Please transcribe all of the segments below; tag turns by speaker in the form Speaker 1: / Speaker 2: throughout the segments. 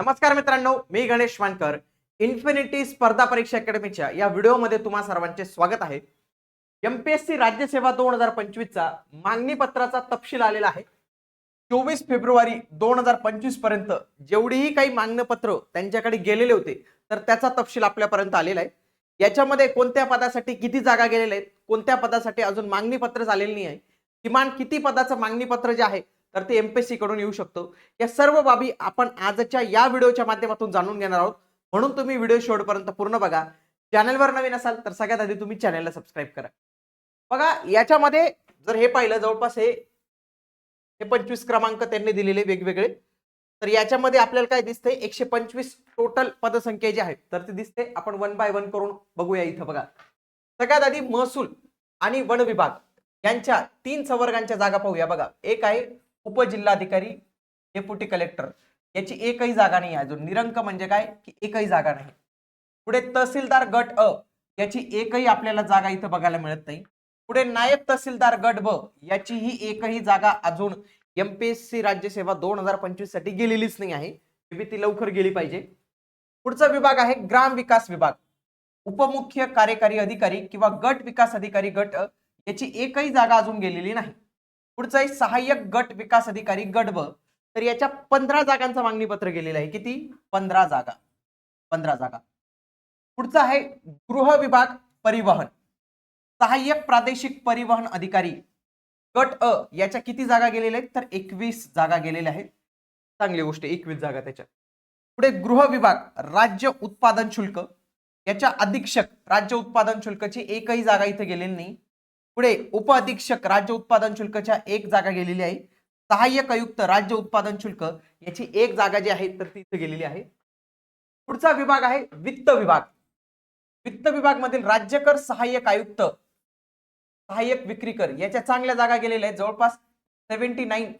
Speaker 1: नमस्कार मित्रांनो मी गणेश वानकर. इन्फिनिटी स्पर्धा परीक्षा अकॅडमीच्या या व्हिडिओमध्ये तुम्हा सर्वांचे स्वागत आहे. एमपीएससी राज्यसेवा दोन हजार पंचवीसचा मागणी पत्राचा तपशील आलेला आहे. चोवीस फेब्रुवारी दोन हजार पंचवीसपर्यंत जेवढीही काही मागणपत्र त्यांच्याकडे गेलेले होते तर त्याचा तपशील आपल्यापर्यंत आलेला आहे. याच्यामध्ये कोणत्या पदासाठी किती जागा गेलेल्या आहेत कोणत्या पदासाठी अजून मागणी पत्र नाही आहे किमान किती पदाचं मागणी पत्र जे आहे तर ते एमपीएससी कडून येऊ शकतो. या सर्व बाबी आपण आजच्या या व्हिडिओच्या माध्यमातून जाणून घेणार आहोत. म्हणून तुम्ही व्हिडिओ शेवटपर्यंत पूर्ण बघा. चॅनलवर नवीन असाल तर सगळ्यात आधी तुम्ही चॅनलला सबस्क्राईब करा. बघा याच्यामध्ये जर हे पाहिलं जवळपास हे हे पंचवीस क्रमांक त्यांनी दिलेले वेगवेगळे. तर याच्यामध्ये आपल्याला काय दिसते एकशे पंचवीस टोटल पदसंख्या जी आहे तर ते दिसते. आपण वन बाय वन करून बघूया इथं बघा. सगळ्यात आधी महसूल आणि वन विभाग यांच्या तीन संवर्गांच्या जागा पाहूया बघा. एक आहे उपजिल्हाधिकारी डेप्युटी कलेक्टर याची एकही जागा नाही आहे अजून. निरंक म्हणजे काय? की एकही जागा नाही. पुढे तहसीलदार गट अ याची एकही आपल्याला जागा इथं बघायला मिळत नाही. पुढे नायब तहसीलदार गट ब याचीही एकही जागा अजून एमपीएससी राज्यसेवा दोन हजार पंचवीससाठी गेलेलीच नाही आहे. ती लवकर गेली पाहिजे. पुढचा विभाग आहे ग्राम विकास विभाग. उपमुख्य कार्यकारी अधिकारी किंवा गट विकास अधिकारी गट अ याची एकही जागा अजून गेलेली नाही. पुढचं आहे सहाय्यक गट विकास अधिकारी गट ब तर याच्या पंधरा जागांचं मागणी पत्र गेलेलं आहे. किती? पंधरा जागा. पंधरा जागा. पुढचं आहे गृह विभाग परिवहन. सहाय्यक प्रादेशिक परिवहन अधिकारी गट अ याच्या किती जागा गेलेल्या आहेत? तर एकवीस जागा गेलेल्या आहेत. चांगली गोष्ट एकवीस जागा त्याच्या. पुढे गृह विभाग राज्य उत्पादन शुल्क. याच्या अधीक्षक राज्य उत्पादन शुल्कची एकही जागा इथे गेलेली नाही. पुढे उप अधीक्षक राज्य उत्पादन शुल्कच्या एक जागा गेलेली आहे. सहाय्यक आयुक्त राज्य उत्पादन शुल्क याची एक जागा जी आहे तर ती गेलेली आहे. पुढचा विभाग आहे वित्त विभाग. वित्त विभाग मधील राज्यकर सहाय्यक आयुक्त सहाय्यक विक्रीकर याच्या चांगल्या जागा गेलेल्या आहेत. जवळपास सेव्हन्टी नाईन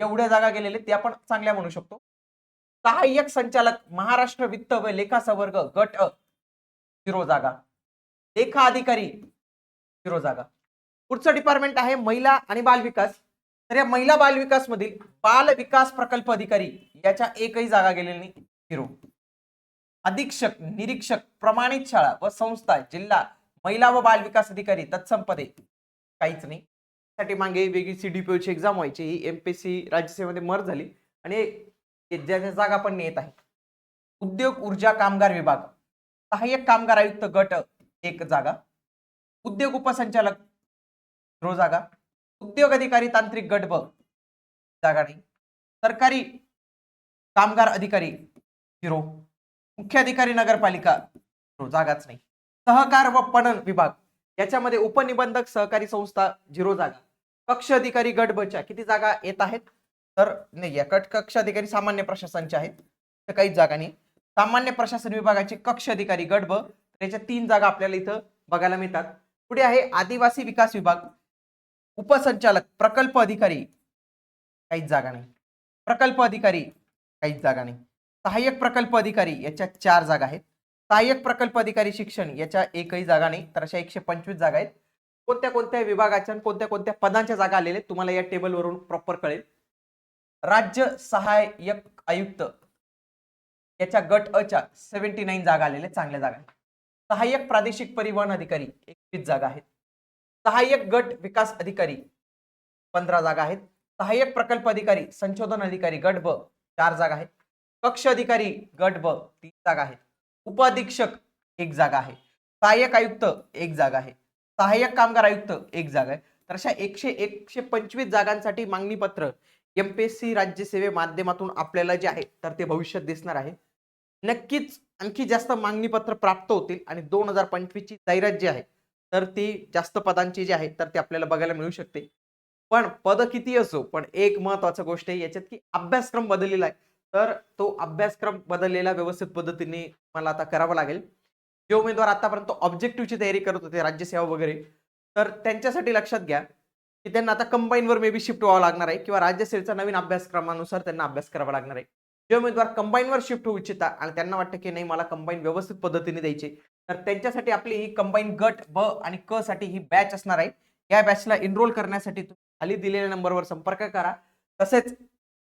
Speaker 1: एवढ्या जागा गेलेल्या आहेत, त्या आपण चांगल्या म्हणू शकतो. सहाय्यक संचालक महाराष्ट्र वित्त व लेखा संवर्ग गट अ झिरो जागा. लेखा अधिकारी झिरो जागा. पुढचं डिपार्टमेंट आहे महिला आणि बालविकास तर या महिला बालविकास मधील बाल विकास प्रकल्प अधिकारी याच्या एकही जागा गेलेली नाही. झिरो. अधीक्षक निरीक्षक प्रमाणित शाळा व संस्था जिल्हा महिला व बाल विकास अधिकारी तत्सम पदे काहीच नाही. त्यासाठी मागे वेगळी सी डी ची एक्झाम व्हायची ही एमपीसी राज्यसेवेमध्ये मर झाली आणि ज्याच्या जागा पण येत आहे. उद्योग ऊर्जा कामगार विभाग. सहाय्यक कामगार आयुक्त गट एक जागा. उद्योग उपसंचालक झिरो जागा. उद्योग अधिकारी तांत्रिक गट ब जागा नाही. सरकारी कामगार अधिकारी झिरो मुख्य अधिकारी नगरपालिका झिरो जागाच नाही. सहकार व पणन विभाग. याच्यामध्ये उपनिबंधक सहकारी संस्था झिरो जागा. कक्ष अधिकारी गट बच्या किती जागा येत आहेत? तर नाही या कट कक्ष अधिकारी सामान्य प्रशासनचे आहेत. तर काहीच जागा नाही. सामान्य प्रशासन विभागाचे कक्ष अधिकारी गट ब त्याच्या तीन जागा आपल्याला इथं बघायला मिळतात. पुढे आहे आदिवासी विकास विभाग. उपसंचालक प्रकल्प अधिकारी काहीच जागा नाही. प्रकल्प अधिकारी काहीच जागा नाही. सहाय्यक प्रकल्प अधिकारी याच्या चार जागा आहेत. सहाय्यक प्रकल्प अधिकारी शिक्षण याच्या एकही जागा नाही तर अशा एकशे पंचवीस जागा आहेत. कोणत्या कोणत्या विभागाच्या आणि कोणत्या कोणत्या पदांच्या जागा आलेल्या आहेत तुम्हाला या टेबलवरून प्रॉपर कळेल. राज्य सहाय्यक आयुक्त याच्या गट अच्या सेव्हन्टी नाईन जागा आलेल्या चांगल्या जागा सहाय्यक प्रादेशिक परिवहन अधिकारी वीस जागा आहेत. सहाय्यक गट विकास अधिकारी पंधरा जागा आहेत. सहाय्यक प्रकल्प अधिकारी संशोधन अधिकारी गट ब चार जागा आहेत. कक्ष अधिकारी गट ब तीन जागा आहेत. उपअधीक्षक एक जागा आहे. सहाय्यक आयुक्त एक जागा आहे. सहाय्यक कामगार आयुक्त एक जागा आहे. तर अशा एकशे एकशे पंचवीस जागांसाठी मागणी पत्र एमपीएससी राज्यसेवे माध्यमातून आपल्याला जे आहे तर ते भविष्यात दिसणार आहे. नक्कीच आणखी जास्त मागणी पत्र प्राप्त होतील आणि दोन हजार पंचवीसची जाहिरात जी आहे तर ती जास्त पदांची जी आहे तर ती आपल्याला बघायला मिळू शकते. पण पद किती असो पण एक महत्वाचं गोष्ट आहे याच्यात की अभ्यासक्रम बदललेला आहे. तर तो अभ्यासक्रम बदललेला व्यवस्थित पद्धतीने मला आता करावा लागेल. जे उमेदवार आतापर्यंत ऑब्जेक्टिव्हची तयारी करत होते राज्यसेवा वगैरे तर त्यांच्यासाठी लक्षात घ्या की त्यांना आता कंबाईनवर मे बी शिफ्ट व्हावं लागणार आहे किंवा राज्यसेवेचा नवीन अभ्यासक्रमानुसार त्यांना अभ्यास करावा लागणार आहे. जे उमेदवार कंबाईनवर शिफ्ट होऊ इच्छिता आणि त्यांना वाटतं की नाही मला कंबाईन व्यवस्थित पद्धतीने द्यायचे तर त्यांच्यासाठी आपली ही कंबाईन गट ब आणि क साठी ही बॅच असणार आहे. या बॅचला एनरोल करण्यासाठी तुम्ही खाली दिलेल्या नंबरवर संपर्क करा. तसेच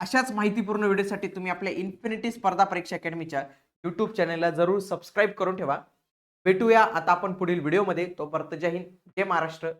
Speaker 1: अशाच माहितीपूर्ण व्हिडिओसाठी तुम्ही आपल्या इन्फिनिटी स्पर्धा परीक्षा अकॅडमीच्या यूट्यूब चॅनलला जरूर सबस्क्राईब करून ठेवा. भेटूया आता आपण पुढील व्हिडिओमध्ये तोपर्यंत जय हिंद जय महाराष्ट्र.